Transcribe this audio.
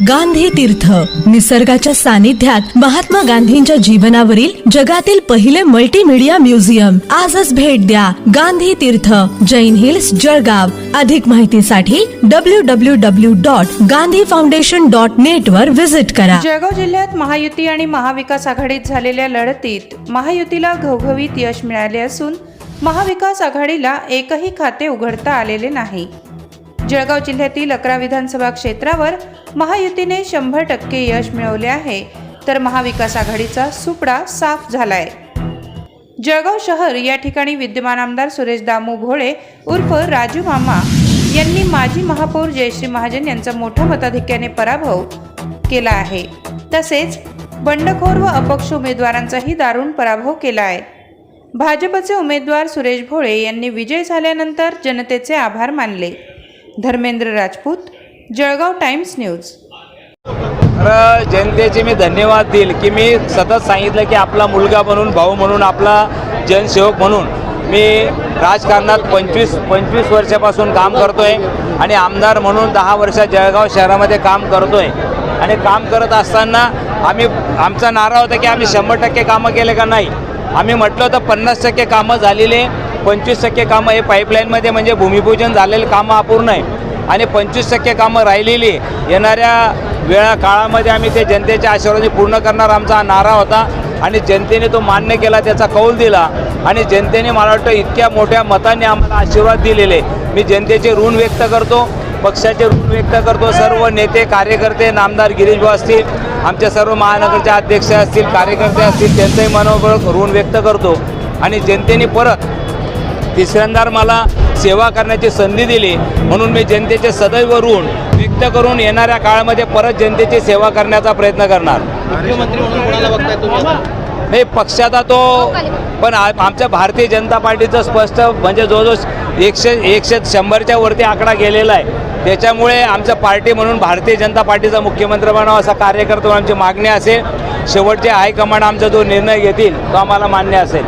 गांधी तीर्थ. निसर्गाच्या सानिध्यात महात्मा गांधींच्या जीवनावरील जगातील पहिले मल्टीमीडिया म्युझियम आजच भेट द्या गांधी तीर्थ. जैन हिल्स जळगाव. अधिक माहितीसाठी W W W dot Gandhi foundation dot net वर व्हिजिट करा. जळगाव जिल्ह्यात महायुती आणि महाविकास आघाडीत झालेल्या लढतीत महायुतीला घवघवीत यश मिळाले असून महाविकास आघाडीला एकही खाते उघडता आलेले नाही. जळगाव जिल्ह्यातील अकरा विधानसभा क्षेत्रावर महायुतीने शंभर टक्के यश मिळवले आहे. तर महाविकास आघाडीचा सुपडा साफ झालाय. जळगाव शहर या ठिकाणी विद्यमान आमदार सुरेश दामू भोळे उर्फ राजू मामा यांनी माजी महापौर जयश्री महाजन यांचा मोठ्या मताधिक्याने पराभव केला आहे. तसेच बंडखोर व अपक्ष उमेदवारांचाही दारुण पराभव केला आहे. भाजपचे उमेदवार सुरेश भोळे यांनी विजय झाल्यानंतर जनतेचे आभार मानले. Dharmendra Rajput Jalgaon Times News. तर जनतेचे मी धन्यवाद देईल की मी सतत सांगितलं की आपला मुलगा म्हणून भाऊ म्हणून आपला जनसेवक म्हणून मी राजकारणात पंचवीस पंचवीस वर्षापासून काम करतो आहे आणि आमदार म्हणून दहा वर्ष जळगाव शहरामध्ये काम करतो आहे आणि काम करत असताना आम्ही आमचा नारा होता की आम्ही शंभर टक्के कामं केले का नाही? आम्ही म्हटलं होतं पन्नास टक्के कामं झालेले पंचवीस टक्के कामं हे पाईपलाईनमध्ये म्हणजे भूमिपूजन झालेले कामं अपूर्ण आहे. आणि पंचवीस टक्के कामं राहिलेली येणाऱ्या वेळा काळामध्ये आम्ही ते जनतेच्या आशीर्वादी पूर्ण करणार आमचा नारा होता. आणि जनतेने तो मान्य केला त्याचा कौल दिला. आणि जनतेने मला वाटतं इतक्या मोठ्या मताने आम्हाला आशीर्वाद दिलेले. मी जनतेचे ऋण व्यक्त करतो पक्षाचे ऋण व्यक्त करतो. सर्व नेते कार्यकर्ते नामदार गिरीश भाऊ असतील आमच्या सर्व महानगरचे अध्यक्ष असतील कार्यकर्ते असतील त्यांचंही मनोबळ ऋण व्यक्त करतो. आणि जनतेने परत तिसऱ्यांदा मला सेवा करण्याची संधी दिली. म्हणून मी जनतेचे सदैव ऋण व्यक्त करून येणाऱ्या काळामध्ये परत जनतेची सेवा करण्याचा प्रयत्न करणार. मुख्यमंत्री म्हणून कोणाला बघताय तुम्ही आता? नाही पक्षाचा तो पण आ- आमच्या भारतीय जनता पार्टीचं स्पष्ट म्हणजे जवळजवळ एकशे एकशे शंभरच्या वरती आकडा गेलेला आहे. त्याच्यामुळे आमचं पार्टी म्हणून भारतीय जनता पार्टीचा मुख्यमंत्री बनावा असा कार्यकर्ता आमची मागणी असेल. शेवटचे हायकमांड आमचा जो निर्णय घेतील तो आम्हाला मान्य असेल.